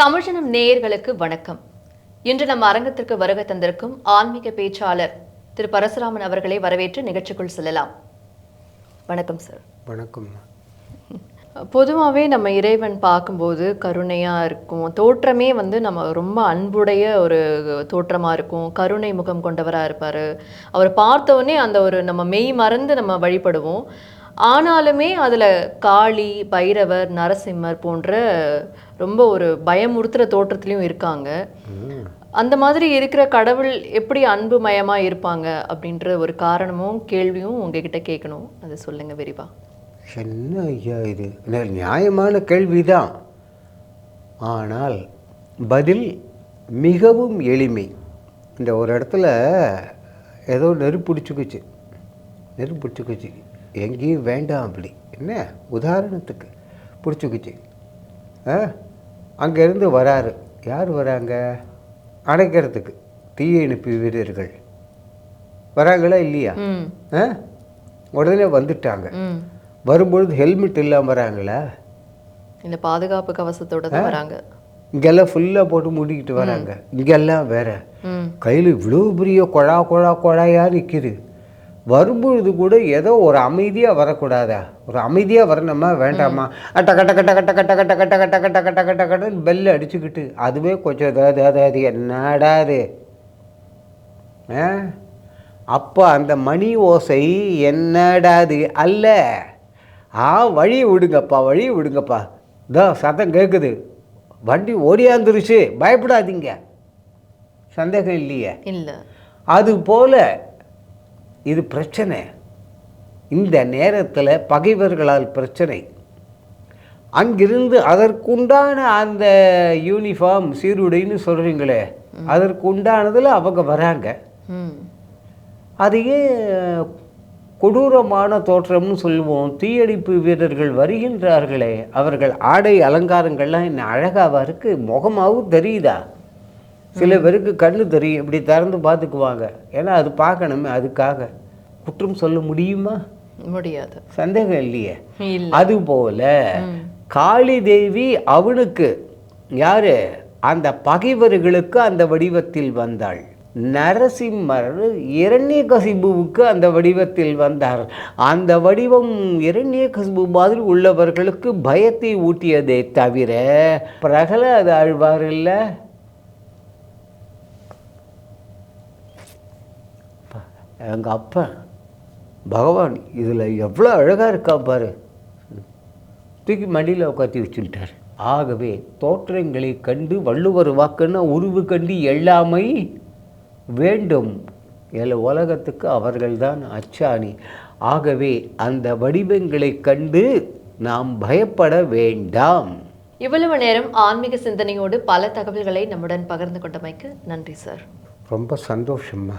தமிழ்ஜனம் நேயர்களுக்கு வணக்கம். இன்று நம் அரங்கத்திற்கு வருகை தந்திருக்கும் ஆன்மீக பேச்சாளர் திரு பரசுராமன் அவர்களை வரவேற்று நிகழ்ச்சிக்குள் செல்லலாம். வணக்கம் சார் வணக்கம். பொதுவாகவே நம்ம இறைவன் பார்க்கும்போது கருணையாக இருக்கும். தோற்றமே வந்து நம்ம ரொம்ப அன்புடைய ஒரு தோற்றமாக இருக்கும். கருணை முகம் கொண்டவராக இருப்பார். அவர் பார்த்தோன்னே அந்த ஒரு நம்ம மெய் மறந்து நம்ம வழிபடுவோம். ஆனாலுமே அதில் காளி பைரவர் நரசிம்மர் போன்ற ரொம்ப ஒரு பயமுறுத்துகிற தோற்றத்துலேயும் இருக்காங்க. அந்த மாதிரி இருக்கிற கடவுள் எப்படி அன்பு மயமாக இருப்பாங்க அப்படின்ற ஒரு காரணமும் கேள்வியும் உங்ககிட்ட கேட்கணும் அதை சொல்லுங்கள் விரிவா. என்ன ஐயா இது? நியாயமான நியாயமான கேள்விதான். ஆனால் பதில் மிகவும் எளிமை. இந்த ஒரு இடத்துல ஏதோ நெருப்பு பிடிச்சிக்குச்சு நெருப்பு பிடிச்சிக்குச்சு எங்கேயும் வேண்டாம் அப்படி. என்ன? உதாரணத்துக்கு பிடிச்சிக்குச்சு. ஆ? அங்கேருந்து வராரு. யார் வராங்க? அணைக்கிறதுக்கு தீயணைப்பு வீரர்கள். வராங்களா இல்லையா? ஆ? உடனே வந்துட்டாங்க. வரும்பொழுது ஹெல்மெட் இல்லாமல் வராங்களா? இந்த பாதுகாப்பு கவசத்தோட தான் வராங்க. இங்கெல்லாம் ஃபுல்லாக போட்டு மூடிக்கிட்டு வராங்க. இங்கெல்லாம் வேற. கையில் இவ்வளோ பெரிய குழா குழா குழாயாக நிற்கிது வரும்பொழுது கூட ஏதோ ஒரு அமைதியாக வரக்கூடாதா ஒரு அமைதியாக வரணுமா வேண்டாமா அட்ட கட்ட கட்ட கட்ட கட்ட கட்ட கட்ட கட்ட கட்ட கட்ட கட்ட கட்டன்னு பெல் அடிச்சுக்கிட்டு அதுவே கொஞ்சம் அதாவது அதாவது என்னடா அது ஆ அப்போ அந்த மணி ஓசை என்னடாது அல்ல ஆ வழி விடுங்கப்பா வழி விடுங்கப்பா இதோ சத்தம் கேட்குது வண்டி ஓடியாந்துருச்சு பயப்படாதீங்க சந்தேகம் இல்லையே இல்ல அது போல இது பிரச்சனை. இந்த நேரத்தில் பகைவர்களால் பிரச்சனை. அங்கிருந்து அதற்குண்டான அந்த யூனிஃபார்ம் சீருடைன்னு சொல்கிறீங்களே அதற்குண்டானதில் அவங்க வராங்க. அதையே கொடூரமான தோற்றம்னு சொல்லுவோம். தீயணைப்பு வீரர்கள் வருகின்றார்களே. அவர்கள் ஆடை அலங்காரங்கள்லாம் என்ன அழகாவா இருக்கு முகமாவும் தெரியுதா? சில பேருக்கு கண்ணு தெரியும் இப்படி திறந்து பார்த்துக்குவாங்க. ஏன்னா அது பார்க்கணுமே அதுக்காக. குற்றம் சொல்ல முடியுமா? முடியாது. சந்தேகம் இல்லையே. இல்ல. அதுபோல காளி தேவி அவனுக்கு யாரு? அந்த பகைவர்களுக்கு அந்த வடிவத்தில் வந்தாள். நரசிம்மர் இரண்யகசிபுவுக்கு அந்த வடிவத்தில் வந்தார். அந்த வடிவம் இரண்யகசிபு மாதிரி உள்ளவர்களுக்கு பயத்தை ஊட்டியதே தவிர பிரகலாத ஆழ்வார் இல்ல? எங்கள் அப்பா பகவான் இதில் எவ்வளோ அழகாக இருக்கா பாரு. தூக்கி மடியில் உட்காத்தி வச்சுக்கிட்டார். ஆகவே தோற்றங்களை கண்டு வள்ளுவர் வாக்குன்னா உருவு கண்டு எல்லாமை வேண்டும். எல் உலகத்துக்கு அவர்கள்தான் அச்சாணி. ஆகவே அந்த வடிவங்களை கண்டு நாம் பயப்பட வேண்டாம். இவ்வளவு நேரம் ஆன்மீக சிந்தனையோடு பல தகவல்களை நம்முடன் பகிர்ந்து கொண்டமைக்கு நன்றி சார். ரொம்ப சந்தோஷம்மா.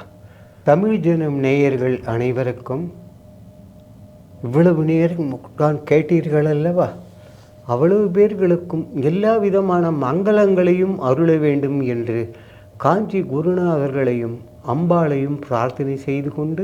தமிழ் தினம் நேயர்கள் அனைவருக்கும் இவ்வளவு நேரம் உட்கார்ந்து கேட்டீர்கள் அல்லவா? அவ்வளவு பேர்களுக்கும் எல்லா விதமான மங்களங்களையும் அருள வேண்டும் என்று காஞ்சி குருநாதர்களையும் அம்பாளையும் பிரார்த்தனை செய்து கொண்டு